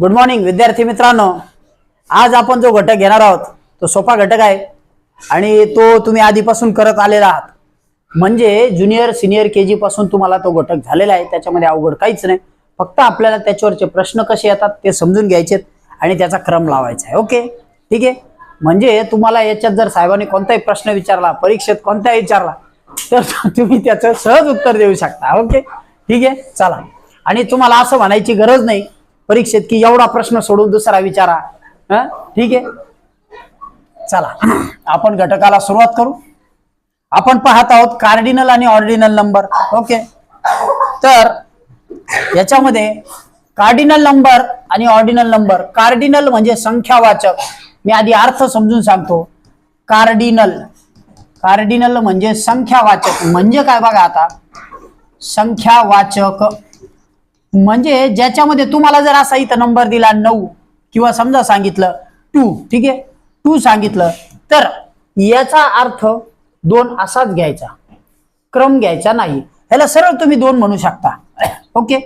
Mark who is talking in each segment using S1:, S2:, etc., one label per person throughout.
S1: Good morning विद्यार्थी मित्रांनो. आज आपण जो घटक घेणार आहोत तो सोपा घटक आहे आणि तो तुम्ही आधीपासून करत आलेला आहात. म्हणजे ज्युनियर सिनियर के जी पासून तुम्हाला तो घटक झालेला आहे. त्याच्यामध्ये अवघड काहीच नाही. फक्त आपल्याला त्याच्यावरचे प्रश्न कसे येतात ते समजून घ्यायचे आणि त्याचा क्रम लावायचा आहे. ओके ठीक आहे? म्हणजे तुम्हाला याच्यात जर साहेबांनी कोणताही प्रश्न विचारला परीक्षेत कोणताही विचारला तर तुम्ही त्याचं सहज उत्तर देऊ शकता. ओके ठीक आहे? चला. आणि तुम्हाला असं म्हणायची गरज नाही. परीक्षेत की एवढा प्रश्न सोडून दुसरा विचारा. हा? ठीक आहे? चला. आपण घटकाला सुरुवात करू. आपण पाहत आहोत कार्डिनल आणि ऑर्डिनल नंबर ओके तर याच्यामध्ये कार्डिनल नंबर आणि ऑर्डिनल नंबर कार्डिनल म्हणजे संख्यावाचक. मी आधी अर्थ समजून सांगतो. कार्डिनल कार्डिनल म्हणजे संख्यावाचक. म्हणजे काय बघा आता? संख्यावाचक. म्हणजे ज्याच्यामध्ये तुम्हाला जर असा इथं नंबर दिला नऊ किंवा समजा सांगितलं टू ठीक आहे? टू सांगितलं तर याचा अर्थ दोन असाच घ्यायचा. क्रम घ्यायचा नाही. ह्याला सरळ तुम्ही दोन म्हणू शकता. ओके?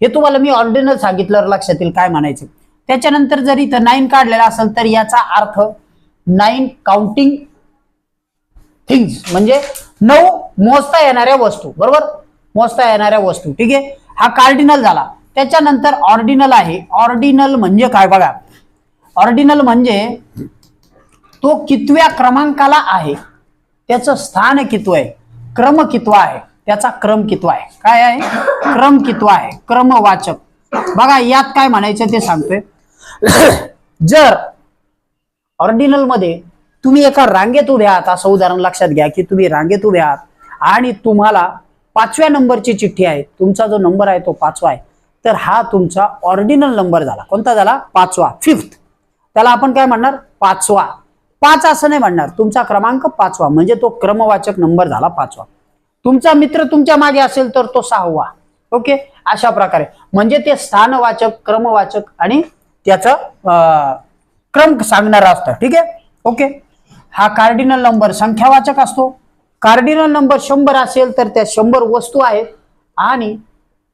S1: हे तुम्हाला मी ऑर्डिनल सांगितलं लक्षात येईल काय म्हणायचं. त्याच्यानंतर जर इथं नाईन काढलेला असेल तर याचा अर्थ नाईन काउंटिंग थिंग्स म्हणजे नऊ मोजता येणाऱ्या वस्तू. बरोबर? मोजता येणाऱ्या वस्तू ठीक आहे? हा कार्डिनल झाला. त्याच्यानंतर ऑर्डिनल आहे. ऑर्डिनल म्हणजे काय बघा? ऑर्डिनल म्हणजे तो कितव्या क्रमांकाला आहे? त्याचं स्थान कितव आहे? क्रम कितवा आहे? त्याचा क्रम कितवा आहे? काय आहे? क्रम कितवा आहे? क्रमवाचक. बघा यात काय म्हणायचं ते सांगतोय. जर ऑर्डिनलमध्ये तुम्ही एका रांगेत उभे आहात असं उदाहरण लक्षात घ्या की तुम्ही रांगेत उभे आहात आणि तुम्हाला पाचव्या नंबरची चिठ्ठी आहे. तुमचा जो नंबर आहे तो पाचवा आहे. तर हा तुमचा ऑर्डिनल नंबर झाला. कोणता झाला? पाचवा. फिफ्थ. त्याला आपण काय म्हणणार? पाचवा. पाच असं नाही म्हणणार. तुमचा क्रमांक पाचवा. म्हणजे तो क्रमवाचक नंबर झाला पाचवा. तुमचा मित्र तुमच्या मागे असेल तर तो सहावा. ओके? अशा प्रकारे. म्हणजे ते स्थानवाचक क्रमवाचक आणि त्याचं अं, क्रम सांगणारा असतं. ठीक आहे? ओके? हा कार्डिनल नंबर संख्यावाचक असतो. कार्डिनल नंबर शंभर असेल तर त्या शंभर वस्तू आहेत. आणि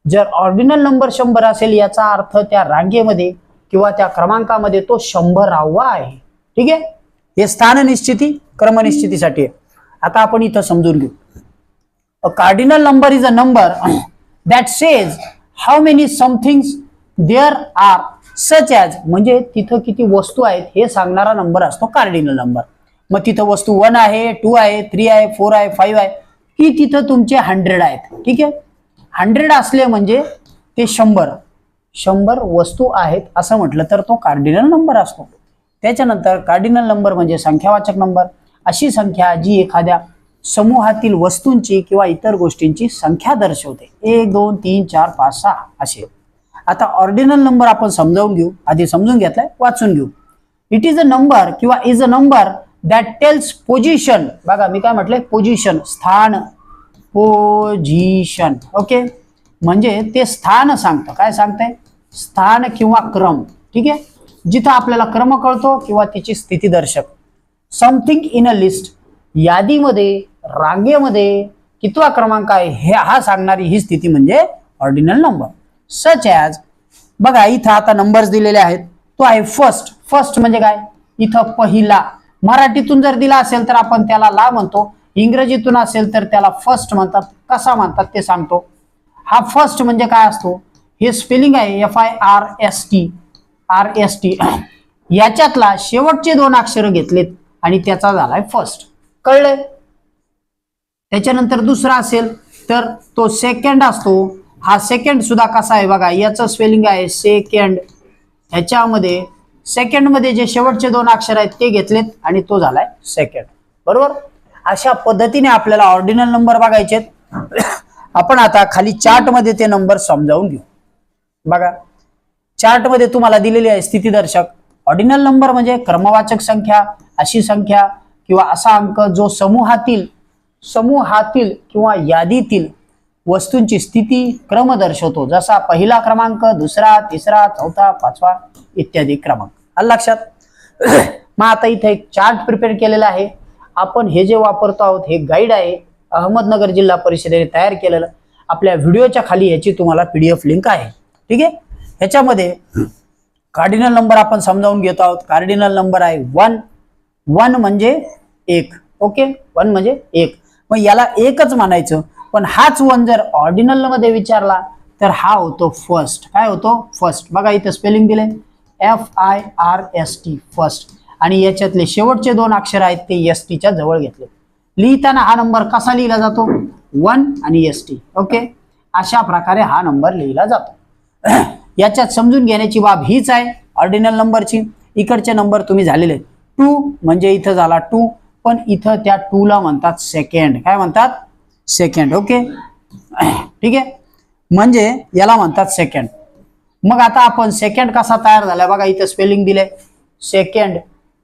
S1: जर ऑर्डिनल नंबर शंभर असेल याचा अर्थ त्या रांगेमध्ये किंवा त्या क्रमांकामध्ये तो शंभरावा आहे. ठीक आहे? हे स्थान निश्चिती क्रमनिश्चितीसाठी आहे. आता आपण इथं समजून घेऊ. Cardinal number is a number that says says many somethings there are such as म्हणजे तिथं किती वस्तू आहेत हे सांगणारा नंबर असतो कार्डिनल नंबर मग तिथं वस्तू वन आहे टू आहे थ्री आहे फोर आहे फाईव्ह आहे. की तिथं तुमचे हंड्रेड आहेत. ठीक आहे? हंड्रेड असले म्हणजे ते शंभर. शंभर वस्तू आहेत असं म्हटलं तर तो कार्डिनल नंबर असतो. त्याच्यानंतर कार्डिनल नंबर म्हणजे संख्यावाचक नंबर अशी संख्या जी एखाद्या समूहातील वस्तूंची किंवा इतर गोष्टींची संख्या दर्शवते. एक दोन तीन चार पाच सहा असे. आता ऑर्डिनल नंबर आपण समजावून घेऊ. आधी समजून घेतलाय वाचून घेऊ. इट इज अ नंबर किंवा is a number that tells position बघा मी काय म्हटलंय? पोझिशन स्थान. पोझिशन ओके म्हणजे ते स्थान सांगतं. काय सांगतंय? स्थान किंवा क्रम. ठीक आहे? जिथं आपल्याला क्रम कळतो किंवा तिची स्थिती दर्शक. समथिंग इन अ लिस्ट यादीमध्ये रांगेमध्ये कितवा क्रमांक आहे? हे हा सांगणारी ही स्थिती म्हणजे ऑर्डिनल नंबर सच ॲज बघा इथं आता नंबर्स दिलेले आहेत. तो आहे फर्स्ट फर्स्ट म्हणजे काय? इथं पहिला. मराठीतून जर दिला असेल तर आपण त्याला ला म्हणतो. इंग्रजीतून असेल तर त्याला फर्स्ट म्हणतात. कसा म्हणतात ते सांगतो. हा फर्स्ट म्हणजे काय असतो? हे स्पेलिंग आहे F I R S T R S T याच्यातला शेवटचे दोन अक्षर घेतलेत आणि त्याचा झालाय फर्स्ट कळलंय? त्याच्यानंतर दुसरा असेल तर तो सेकंड असतो. हा सेकंड सुद्धा कसा आहे बघा याचं स्पेलिंग आहे सेकंड ह्याच्यामध्ये सेकंडमध्ये जे शेवटचे दोन अक्षर आहेत ते घेतलेत आणि तो झालाय सेकंड बरोबर? अशा पद्धतीने आपल्याला ऑर्डिनल नंबर बघायचे आपण आता खाली चार्टमध्ये ते नंबर समजावून घेऊ. बघा. चार्टमध्ये तुम्हाला दिलेली आहे स्थितीदर्शक. ऑर्डिनल नंबर म्हणजे क्रमवाचक संख्या अशी संख्या किंवा असा अंक जो समूहातील समूहातील किंवा यादीतील वस्तूंची स्थिती क्रम दर्शवतो. जसा पहिला क्रमांक दुसरा तिसरा चौथा पाचवा इत्यादी क्रमांक. आलं लक्षात? मग आता इथे एक चार्ट प्रिपेअर केलेला आहे. आपण हे जे वापरतो आहोत हे गाईड आहे. अहमदनगर जिल्हा परिषदेने तयार केलेलं. आपल्या व्हिडिओच्या खाली याची तुम्हाला पीडीएफ लिंक आहे. ठीक आहे? ह्याच्यामध्ये कार्डिनल नंबर आपण समजावून घेतो आहोत. कार्डिनल नंबर आहे वन वन म्हणजे एक. ओके वन म्हणजे एक. मग याला एकच म्हणायचं. पण हाच वन जर ऑर्डिनलमध्ये विचारला तर हा होतो फर्स्ट काय होतो? फर्स्ट बघा इथं स्पेलिंग दिले F I R S T first आणि याच्यातले शेवटचे दोन अक्षर आहेत ते एस टीच्या जवळ घेतले. लिहिताना हा नंबर कसा लिहिला जातो? वन आणि एस टी ओके अशा प्रकारे हा नंबर लिहिला जातो. याच्यात समजून घेण्याची बाब हीच आहे ऑर्डिनल नंबरची. इकडचे नंबर तुम्ही झालेले टू म्हणजे इथं झाला टू पण इथं त्या टूला म्हणतात सेकंड काय म्हणतात? सेकंड ओके ठीक आहे? म्हणजे याला म्हणतात सेकंड मग आता आपण सेकंड कसा तयार झाला? बघा इथं स्पेलिंग दिले सेकंड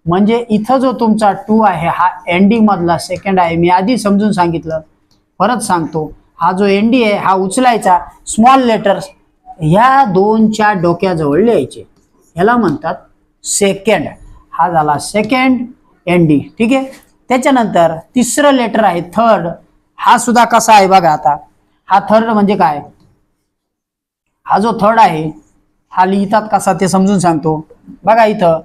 S1: म्हणजे इथं जो तुमचा टू आहे हा एंडिंग मधला सेकंड आहे. मी आधी समजून सांगितलं. परत सांगतो. हा जो एनडी आहे हा उचलायचा. स्मॉल लेटर्स ह्या दोनच्या डोक्याजवळ लिहायचे. ह्याला म्हणतात सेकंड हा झाला सेकंड एनडी ठीक आहे? त्याच्यानंतर तिसरं लेटर आहे थर्ड हा सुद्धा कसा आहे बघा आता. हा थर्ड म्हणजे काय? हा जो थर्ड आहे हा लिहितात कसा ते समजून सांगतो. बघा इथं.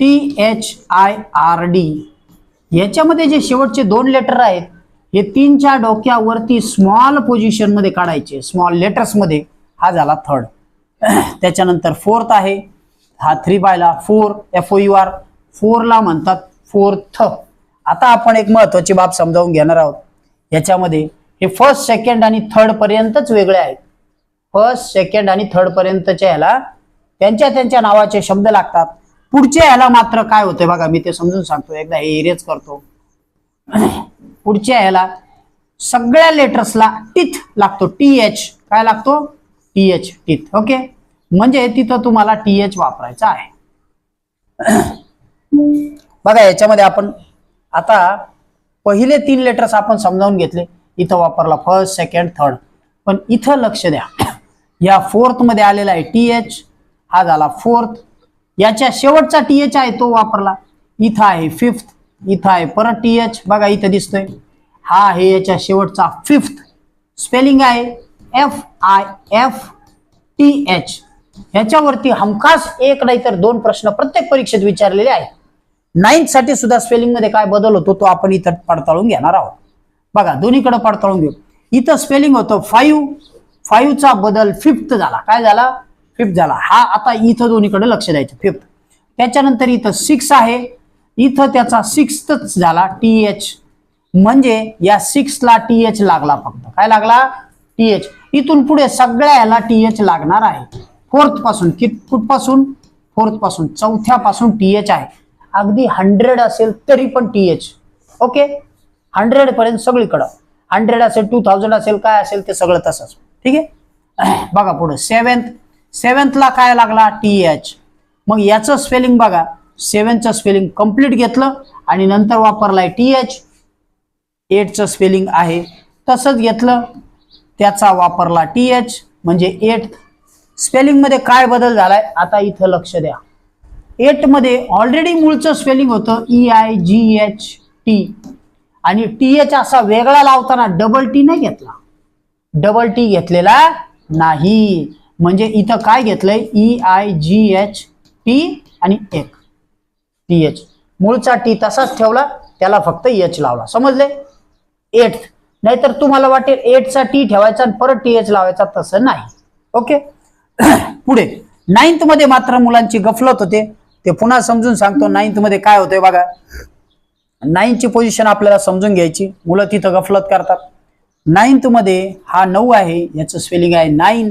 S1: T H I R D याच्यामध्ये जे शेवटचे दोन लेटर आहेत हे तीनच्या डोक्यावरती स्मॉल पोझिशनमध्ये काढायचे. स्मॉल लेटर्समध्ये. हा झाला थर्ड त्याच्यानंतर फोर्थ आहे. हा थ्री बायला four F O U R फोरला म्हणतात फोर्थ आता आपण एक महत्वाची बाब समजावून घेणार आहोत. याच्यामध्ये हे फर्स्ट सेकंड आणि थर्ड पर्यंतच वेगळे आहेत. फर्स्ट सेकंड आणि थर्ड पर्यंतच्या ह्याला त्यांच्या त्यांच्या नावाचे शब्द लागतात. पुढच्या ह्याला मात्र काय होतंय बघा मी ते समजून सांगतो. एकदा हे इरेज करतो. पुढच्या ह्याला सगळ्या लेटर्सला टीथ लागतो. T H. काय लागतो? टी एच टीथ. ओके? म्हणजे तिथं तुम्हाला टी एच वापरायचा आहे. बघा याच्यामध्ये आपण आता पहिले तीन लेटर्स आपण समजावून घेतले. इथं वापरला फर्स्ट सेकंड थर्ड पण इथं लक्ष द्या. या फोर्थमध्ये आलेला आहे टी एच हा झाला फोर्थ याच्या शेवटचा टी एच आहे तो वापरला. इथं आहे फिफ्थ इथं आहे परत टी एच बघा इथं दिसतोय. हा आहे याच्या शेवटचा फिफ्थ स्पेलिंग आहे F I F T H ह्याच्यावरती हमखास एक नाही तर दोन प्रश्न प्रत्येक परीक्षेत विचारलेले आहेत. नाईन्थसाठी सुद्धा स्पेलिंगमध्ये काय बदल होतो तो आपण इथं पडताळून घेणार आहोत. बघा दोन्हीकडे पडताळून घेऊ. इथं स्पेलिंग होतं फाईव्ह फाईव्हचा बदल फिफ्थ झाला. काय झाला? फिफ्थ झाला. हा आता इथं दोन्हीकडे लक्ष द्यायचं. फिफ्थ त्याच्यानंतर इथं सिक्स आहे. इथं त्याचा सिक्स्थच झाला टी एच म्हणजे या सिक्सला टी एच लागला फक्त. काय लागला? टी एच इथून पुढे सगळ्या ह्याला टी एच लागणार आहे. फोर्थपासून कित कुठपासून फोर्थपासून चौथ्यापासून टी एच आहे. अगदी हंड्रेड असेल तरी पण टी एच ओके हंड्रेड पर्यंत सगळीकडं. हंड्रेड असेल टू थाउजंड असेल काय असेल ते सगळं तसंच. ठीक आहे? बघा पुढे. सेवन्थ सेवन्थला काय लागला? टी एच मग याचं स्पेलिंग बघा. सेवनचं स्पेलिंग कंप्लीट घेतलं आणि नंतर वापरलाय टी एच एटचं स्पेलिंग आहे. तसंच घेतलं. त्याचा वापरला टी एच म्हणजे एट स्पेलिंगमध्ये काय बदल झालाय? आता इथं लक्ष द्या. एटमध्ये ऑलरेडी मूळचं स्पेलिंग होतं E I G H T आणि टी एच असा वेगळा लावताना डबल टी नाही घेतला. डबल टी घेतलेला नाही. म्हणजे इथं काय घेतलंय? E I G H T आणि एक. टी एच मूळचा टी तसाच ठेवला त्याला फक्त एच लावला. समजले? एट नाहीतर तुम्हाला वाटेल एटचा टी ठेवायचा आणि परत टी एच लावायचा तसं नाही. ओके पुढे. नाईन्थमध्ये मात्र मुलांची गफलत होते. ते पुन्हा समजून सांगतो नाईन्थमध्ये काय होतंय बघा. नाईनची पोझिशन आपल्याला समजून घ्यायची. मुलं तिथं गफलत करतात. नाईन्थमध्ये हा नऊ आहे याचं स्पेलिंग आहे नाईन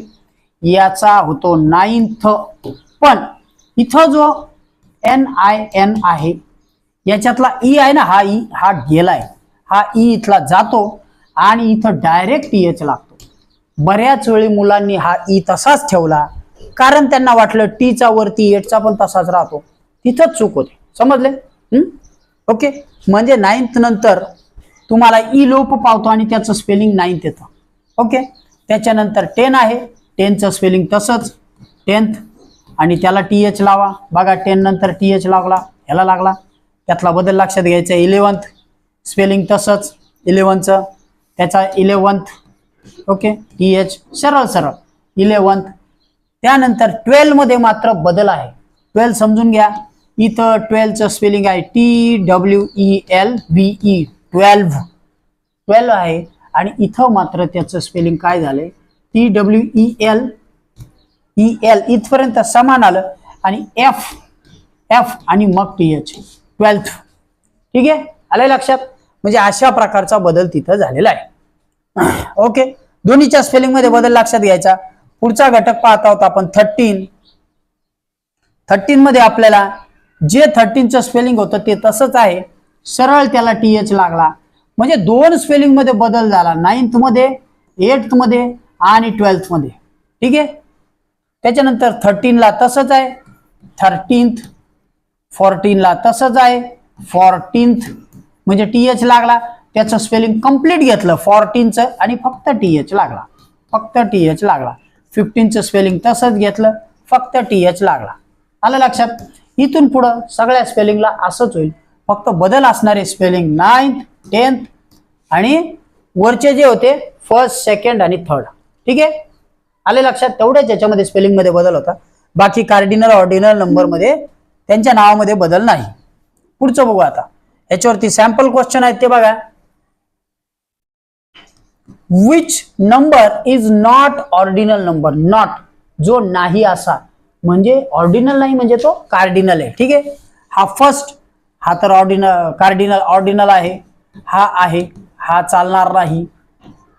S1: याचा होतो नाईन्थ पण इथं जो एन आय एन आहे याच्यातला ई आहे ना हा ई हा गेलाय. हा ई इथला जातो आणि इथं डायरेक्ट एच लागतो. बऱ्याच वेळी मुलांनी हा ई तसाच ठेवला कारण त्यांना वाटलं टीचा वरती एटचा पण तसाच राहतो. तिथंच चूक होते. समजले? ओके? म्हणजे नाईन्थ नंतर तुम्हाला e ई लोप पावतो आणि त्याचं स्पेलिंग नाईन्थ येतं. ओके? त्याच्यानंतर टेन आहे. टेनचं स्पेलिंग तसंच. टेन्थ आणि त्याला टी एच लावा. बघा टेन नंतर टी एच लागला. ह्याला लागला. त्यातला बदल लक्षात घ्यायचा इलेवन्थ स्पेलिंग तसंच. इलेवनचं त्याचा इलेवन्थ ओके? टी एच सरळ सरळ. इलेवन्थ त्यानंतर ट्वेल्वमध्ये मात्र बदल आहे. ट्वेल्व समजून घ्या. इथं ट्वेल्वचं स्पेलिंग आहे T W E L V E twelve. Twelve आहे. आणि इथं मात्र त्याचं स्पेलिंग काय झालंय? T W E L E L इथपर्यंत समान आलं. आणि एफ एफ आणि मग टी एच ट्वेल्थ ठीक आहे? आलंय लक्षात? म्हणजे अशा प्रकारचा बदल तिथं झालेला आहे. ओके? दोन्हीच्या स्पेलिंगमध्ये बदल लक्षात घ्यायचा. पुढचा घटक पाहत आहोत आपण थर्टीन थर्टीन मध्ये आपल्याला जे थर्टीनचं स्पेलिंग होतं ते तसंच आहे. सरळ त्याला टी एच लागला. म्हणजे दोन स्पेलिंगमध्ये बदल झाला. नाईन्थमध्ये एट्थमध्ये आणि ट्वेल्थमध्ये. ठीक आहे? त्याच्यानंतर थर्टीनला तसंच आहे. थर्टीन्थ फोर्टीनला तसंच आहे. फोर्टीन्थ म्हणजे टी एच लागला. त्याचं स्पेलिंग कंप्लीट घेतलं. फोर्टीनचं आणि फक्त टी एच लागला. फक्त टी एच लागला. फिफ्टीनचं स्पेलिंग तसंच घेतलं फक्त टी एच लागला. आलं लक्षात? इथून पुढं सगळ्या स्पेलिंगला असंच होईल. फक्त बदल असणारे स्पेलिंग नाईन्थ टेन्थ आणि वरचे जे होते फर्स्ट सेकंड आणि थर्ड ठीक आहे? आले लक्षात? तेवढ्याच याच्यामध्ये स्पेलिंगमध्ये बदल होता. बाकी कार्डिनल ऑर्डिनल नंबरमध्ये त्यांच्या नावामध्ये बदल नाही. पुढचं बघू आता. याच्यावरती सॅम्पल क्वेश्चन आहेत ते बघा. Which number is not ordinal number not जो नाही असा. म्हणजे ऑर्डिनल नाही म्हणजे तो कार्डिनल आहे. ठीक आहे? हा फर्स्ट हा तर ऑर्डिनल कार्डिनल ऑर्डिनल आहे. हा आहे. हा चालणार नाही.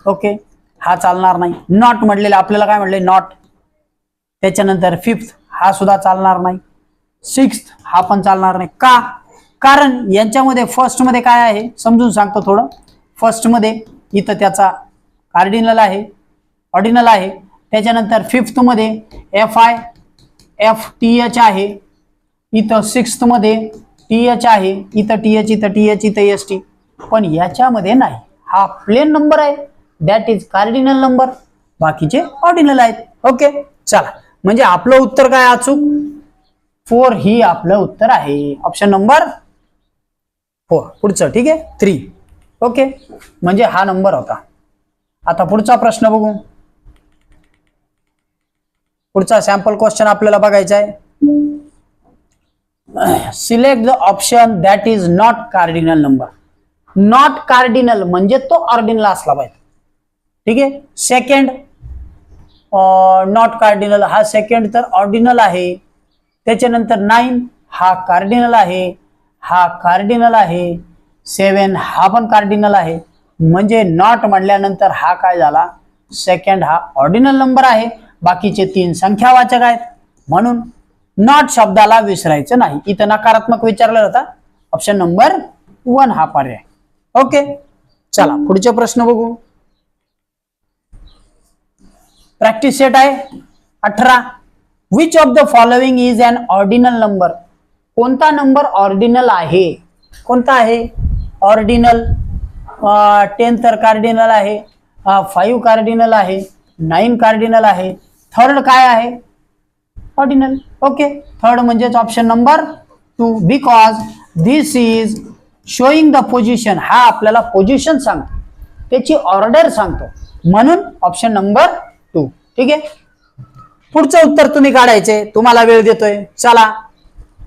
S1: ओके हा चालणार नाही. नॉट म्हटलेलं आपल्याला काय म्हटले नॉट त्याच्यानंतर फिफ्थ हा सुद्धा चालणार नाही. सिक्स्थ हा पण चालणार नाही. का? कारण यांच्यामध्ये फर्स्टमध्ये काय आहे? समजून सांगतो थोडं. फर्स्टमध्ये इथं त्याचा कार्डिनल आहे ऑर्डिनल आहे. त्याच्यानंतर फिफ्थमध्ये F I F T H आहे. इथं सिक्स्थमध्ये टी एच आहे. इथं टी एच इथं टी एच इथं एस टी पण याच्यामध्ये नाही. हा प्लेन नंबर आहे. दॅट इज कार्डिनल नंबर बाकीचे ऑर्डिनल आहेत. ओके चला. म्हणजे आपलं उत्तर काय अचूक? फोर ही आपलं उत्तर आहे. ऑप्शन नंबर फोर पुढचं ठीक आहे? थ्री ओके म्हणजे हा नंबर होता. आता पुढचा प्रश्न बघू. पुढचा सॅम्पल क्वेश्चन आपल्याला बघायचा आहे. Select the option that is not cardinal number not cardinal म्हणजे तो ऑर्डिनल असला पाहिजे. ठीक आहे? सेकंड नॉट कार्डिनल हा सेकंड तर ऑर्डिनल आहे. त्याच्यानंतर नाईन हा कार्डिनल आहे. हा कार्डिनल आहे. सेवन हा पण कार्डिनल आहे. म्हणजे नॉट म्हणल्यानंतर हा काय झाला? सेकंड हा ऑर्डिनल नंबर आहे. बाकीचे तीन संख्यावाचक आहेत. म्हणून नॉट शब्दाला विसरायचं नाही. इथं नकारात्मक विचारलं होता ऑप्शन नंबर वन हा पर्याय. ओके चला पुढचे प्रश्न बघू. प्रॅक्टिस सेट आहे. अठरा. Which of the following is an ordinal number कोणता नंबर ऑर्डिनल आहे? कोणता आहे? ऑर्डिनल टेन्थर कार्डिनल आहे फाईव्ह कार्डिनल आहे नाईन कार्डिनल आहे. थर्ड काय आहे? ऑर्डिनल ओके थर्ड म्हणजेच option number two because this is showing the position हा आपल्याला पोझिशन सांगतो. त्याची ऑर्डर सांगतो. म्हणून ऑप्शन नंबर टू ठीक आहे? पुढचं उत्तर तुम्ही काढायचे. तुम्हाला वेळ देतोय. चला.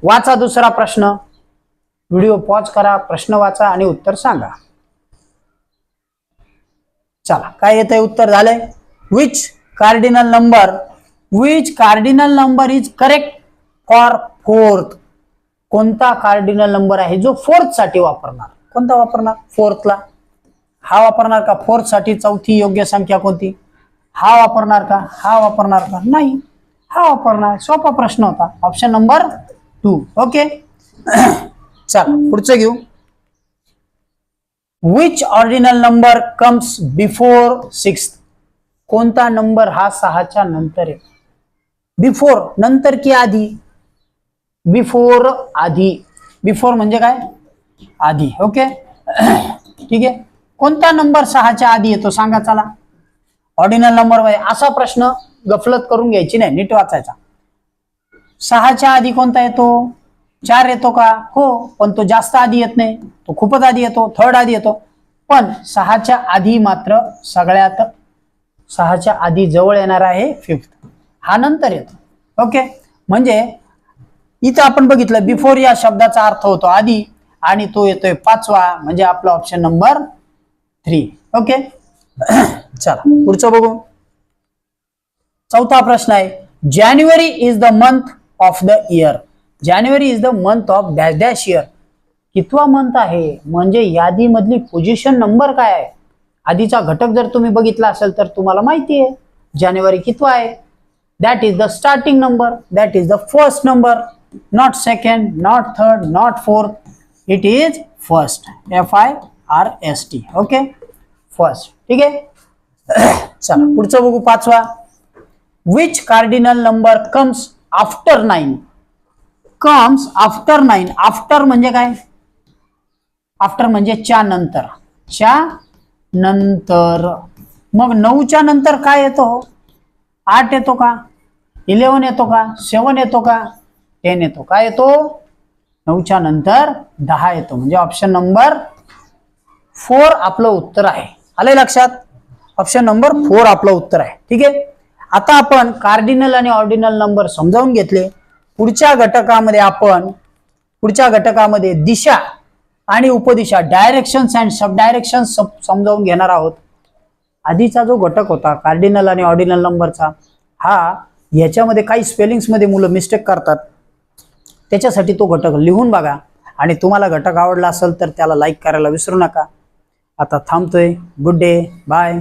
S1: वाचा दुसरा प्रश्न. व्हिडिओ पॉज करा. प्रश्न वाचा आणि उत्तर सांगा. चला काय येतंय उत्तर झालंय? Which cardinal number which cardinal number is correct for fourth कोणता कार्डिनल नंबर आहे जो फोर्थसाठी वापरणार? कोणता वापरणार? फोर्थला हा वापरणार का? फोर्थसाठी चौथी योग्य संख्या कोणती? हा वापरणार का? हा वापरणार का? नाही. हा वापरणार. सोपा प्रश्न होता. ऑप्शन नंबर टू ओके चला पुढचं घेऊ. Which ordinal number comes before six कोणता नंबर हा सहाच्या नंतर आहे? बिफोर नंतर की आधी? बिफोर आधी. बिफोर म्हणजे काय? आधी. ओके ठीक आहे? कोणता नंबर सहाच्या आधी येतो? सांगा चला. ऑर्डिनल नंबरमध्ये असा प्रश्न गफलत करून घ्यायची नाही. नीट वाचायचा. सहाच्या आधी कोणता येतो? चार येतो का? हो पण तो जास्त आधी येत नाही. तो खूपच आधी येतो थर्ड आधी येतो. पण सहाच्या आधी मात्र सगळ्यात सहाच्या आधी जवळ येणार आहे फिफ्थ हा नंतर येतो. ओके? म्हणजे इथं आपण बघितलं बिफोर या शब्दाचा अर्थ होतो आधी आणि तो येतोय पाचवा म्हणजे आपला ऑप्शन नंबर थ्री ओके? चला पुढचं बघू. चौथा प्रश्न आहे January is the month of the year January is the month of dash dash year कितवा मंथ आहे? म्हणजे यादीमधली पोझिशन नंबर काय आहे? आधीचा घटक जर तुम्ही बघितला असेल तर तुम्हाला माहिती आहे. जानेवारी कितवा आहे? That is the starting number that is the first number not second not third not fourth it is first F I R S T okay first ठीक आहे? चला पुढचं बघू पाचवा. Which cardinal number comes after nine comes after nine after म्हणजे काय? After म्हणजे च्या नंतर. च्या नंतर. मग नऊच्या नंतर काय येतो? आठ येतो का? इलेवन येतो का? सेवन येतो का? टेन येतो. काय येतो? नऊच्या नंतर दहा येतो. म्हणजे ऑप्शन नंबर फोर आपलं उत्तर आहे. आलंय लक्षात? ऑप्शन नंबर फोर आपलं उत्तर आहे. ठीक आहे? आता आपण कार्डिनल आणि ऑर्डिनल नंबर समजावून घेतले. पुढच्या घटकामध्ये आपण पुढच्या घटकामध्ये दिशा आणि उपदिशा डायरेक्शन्स अँड सब डायरेक्शन समजावून घेणार आहोत. आधीचा जो घटक होता कार्डिनल आणि ऑर्डिनल नंबरचा हा याच्यामध्ये काही स्पेलिंग्समध्ये मुलं मिस्टेक करतात. त्याच्यासाठी तो घटक लिहून बघा. आणि तुम्हाला घटक आवडला असेल तर त्याला लाईक करायला विसरू नका. आता थांबतोय. Good day bye